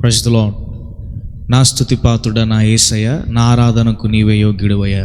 ప్రజలో నా స్థుతిపాత్రుడ నా ఏసయ్య నా ఆరాధనకు నీవే యోగ్యుడవయ్యా.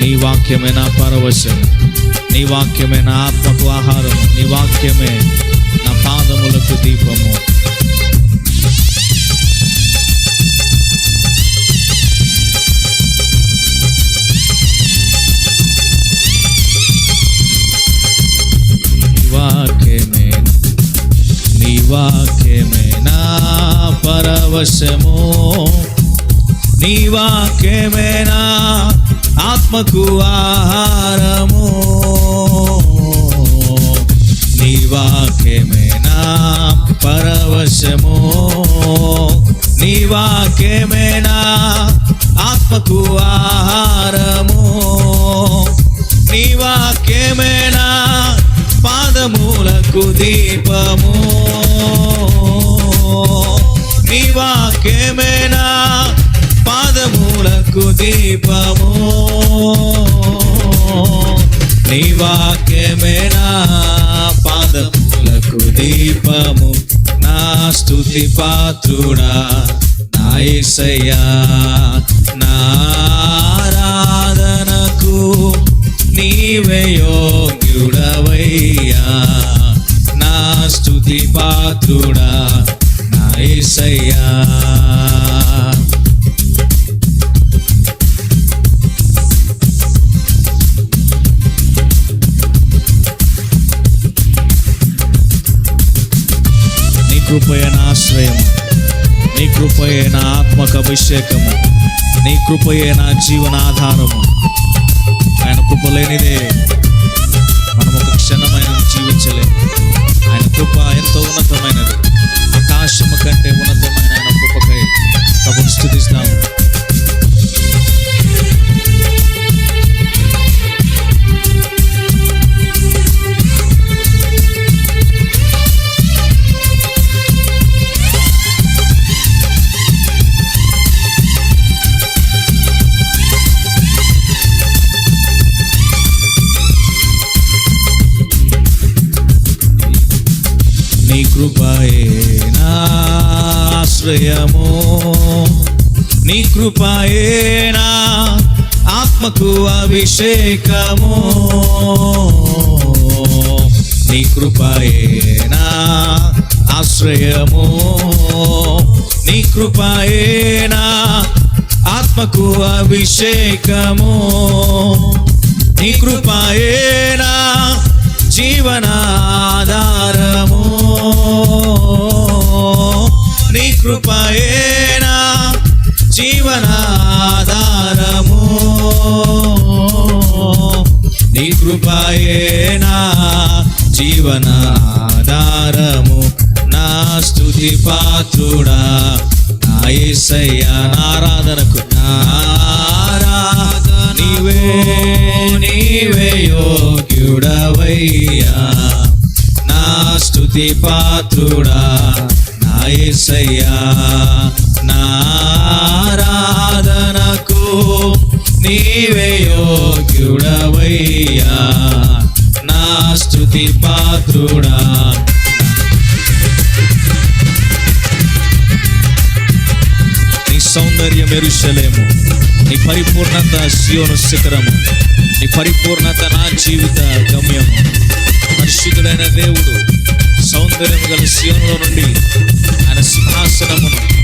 నీ వాక్యమే నా పరవశం. నీ వాక్యమే నా ఆత్మకు ఆహారం. నీ వాక్యమే నా పాదములకు దీపము. నీ వాక్యమే నీ వాక్యమే నా పరవశము. నీ వాక్యమే నా ఆత్మకు ఆహారము. నీ వాక్యమే పరవశము? నీ వాక్యమే ఆత్మకు ఆహారము? నీ వాక్యమే నా పాదములకు దీపము? నీ వాక్యమే పాదములకు దీపము. నీ వాక్యమే నా పాదములకు దీపము. నా స్థుతి పాత్రుడా నా యేసయ్యా నీవే యోగ్యుడవయ్యా. నా స్థుతి పాత్రుడా నాయసయ్యా కృపయ నా ఆశ్రయము. నీ కృపయే నా ఆత్మక అభిషేకము. నీ కృపయే నా జీవనాధారము. ఆయన కృప లేనిదే మనం ఒక క్షణమైన జీవించలేము. ఆయన కృప ఎంతో ఉన్నతమైనది. ఆకాశము కంటే ఉన్నతమైన ఆయన కృపకై ప్రభుని స్థుతిస్తాము. ఆశ్రయము నీ కృపాయేనా ఆత్మకు అభిషేకము. నీ కృపాయేనా ఆశ్రయము నీ కృపాయేనా ఆత్మకు అభిషేకము. నీ కృపాయే జీవనాధారము నా స్థుతి పాత్రుడా నా ఏసయ్య నా ఆరాధనకు నా నీవే నీవే యోగ్యుడవయ్యా. నా స్థుతి పాత్రుడా నా ఏసయ్యా నారాధనకు నీవే యోగ్యుడవయ్యా. స్థుతి పాత్రుడా. నీ సౌందర్య మెరుశలేము నీ పరిపూర్ణత శివను శిఖరము. నీ పరిపూర్ణత నా జీవిత గమ్యము. పరిశుద్ధుడైన దేవుడు సౌందర్యం గల శివంలో నుండి ఆయన సింహాసనమును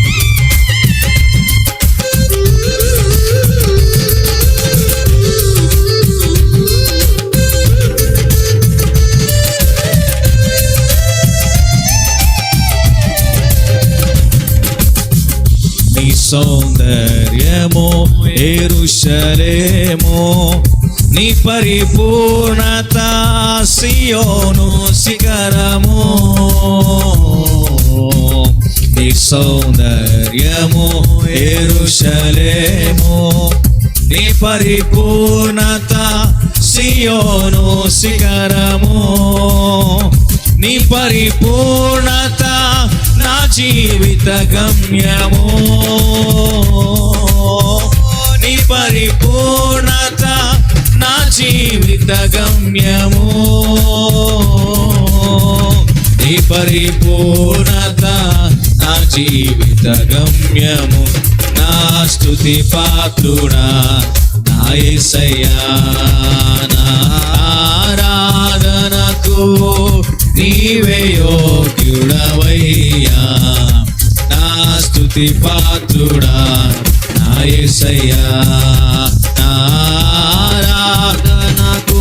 సౌందర్యము ఎరుషలేము. నీ పరిపూర్ణత సియోను శిఖరము. నీ సౌందర్యము ఎరుషలేము. నీ పరిపూర్ణత సియోను శిఖరము. నీ పరిపూర్ణత జీవిత గమ్యము నీ పరిపూర్ణత నా జీవిత గమ్యము నీ పరిపూర్ణత నా జీవిత గమ్యము నా స్థుతి పాత్రుడా నాయసయా నా ఆరాధనకు నీవే యోగ్యుడవయ్యా నా స్థుతి పాత్రుడా నా యేసయ్యా. నారాధనకు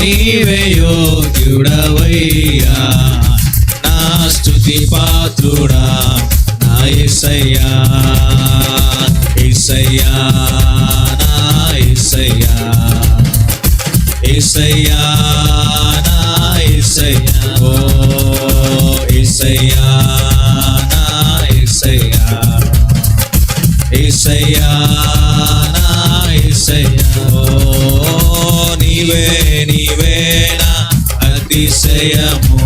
నీవే యోగ్యుడవయ్యా నా స్థుతి పాత్రుడా నా యేసయ్యా. యేసయ్యా నా యేసయ్యా యేసయ్యా. యేసయ్యా. ఓ యేసయ్యా నా యేసయ్యా యేసయ్యా నా యేసయ్యా ఓ నీవే నీవే నా అతిశయము.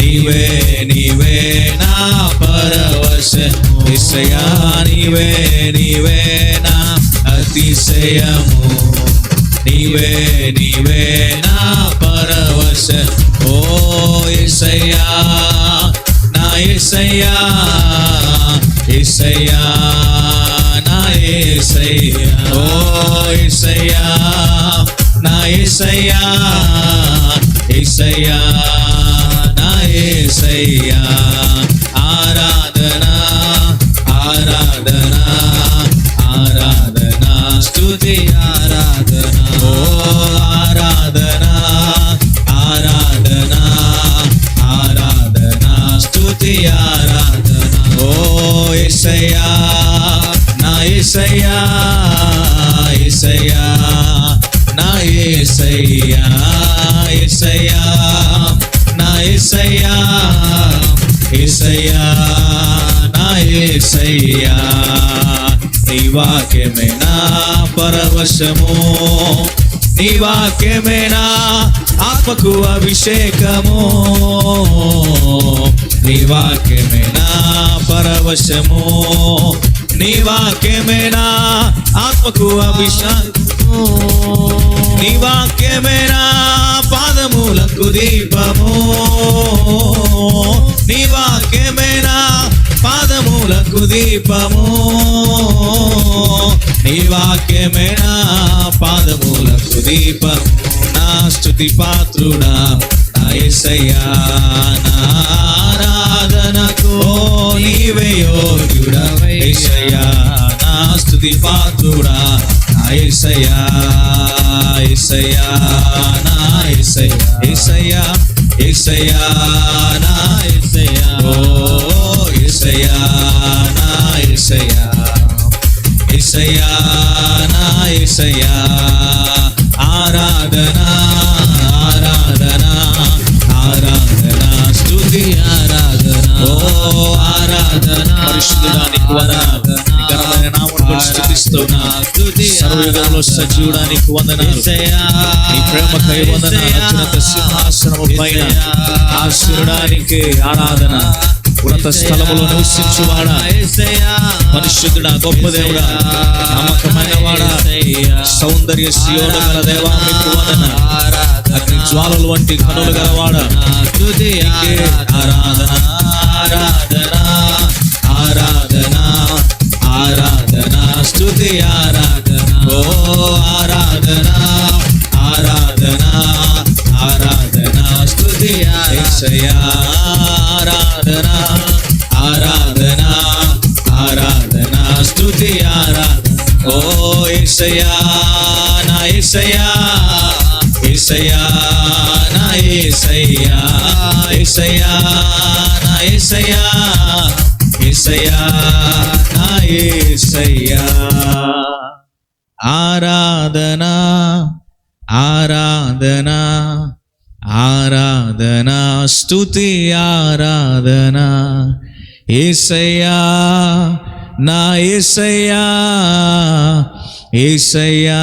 నీవే నీవే నా నీవే నీవే నా అతిశయము. నీవే నీవే నా పరవశ ఓ యేసయ్యా నా యేసయ్యా యేసయ్యా నా యేసయ్యా ఓ యేసయ్యా నా యేసయ్యా యేసయ్యా నా యేసయ్యా ఆరాధన ఆరాధన ఆరాధనా స్తుతి ఆరాధన ఓ ఆరాధనా ఆరాధనా ఆరాధనా స్తుతి ఆరాధన ఓ యేసయ్యా నా యేసయ్యా యేసయ్యా నా యేసయ్యా యేసయ్యా నా యేసయ్యా యేసయ్యా నా యేసయ్యా నీ వాక్యమేనా పరవశము? నీ వాక్యమేనా ఆత్మకు అభిషేకము? నీ వాక్యమేనా పరవశము? నీ వాక్యమేనా ఆత్మకు అభిషేకము నీ వాక్యమే నా పాదములకు దీపము. నీ వాక్యమే నా పాదములకు దీపము. నీ వాక్యమే నా పాదములకు దీపము. నా స్థుతి పాత్రుడా నా యేసయ్యా నా ఆరాధనకు. నీవే యోగ్యుడవై యేసయ్యా పాత్రుడా. నా యేసయ్యా యేసయ్యా నా యేసయ్యా యేసయ్యా యేసయ్యా నా యేసయ్యా ఓ యేసయ్యా నా నా స్తుతి ఆరాధన. ఓ ఆరాధన పరిశుద్ధానికి వందనాలు ఘనమైన నామమును బట్టి స్తుతిస్తున్నా సర్వయుగంలో సజీవుడానికి వందనాలు. నీ ప్రేమకై వందనాలు. అత్యున్నత సింహాసనము పైన ఆశీర్వడానికి ఆరాధన. ఉన్నత స్థలములో నివసించువాడా. పరిశుద్ధుడా గొప్ప దేవుడా. నమ్మకమైన వాడా. సౌందర్య శియోడు గల దేవా మీకు వందన. అగ్ని జ్వాలలు వంటి కనులు గలవాడా. నీకే ఆరాధనా ఆరాధనా ఆరాధనా స్థుతి ఆరాధన. ఓ ఆరాధనా ఆరాధనా ఆరాధనా స్థుతి యేసయ్యా ఆరాధనా ఆరాధనా ఆరాధన స్తుతి ఆరాధన. ఓ యేసయ్యా నా యేసయ్యా యేసయ్యా నా యేసయ్యా యేసయ్యా నా యేసయ్యా యేసయ్యా నా యేసయ్యా ఆరాధన ఆరాధన ఆరాధన స్తుతి ఆరాధన. ఏసయ్యా నా ఏసయ్యా ఏసయ్యా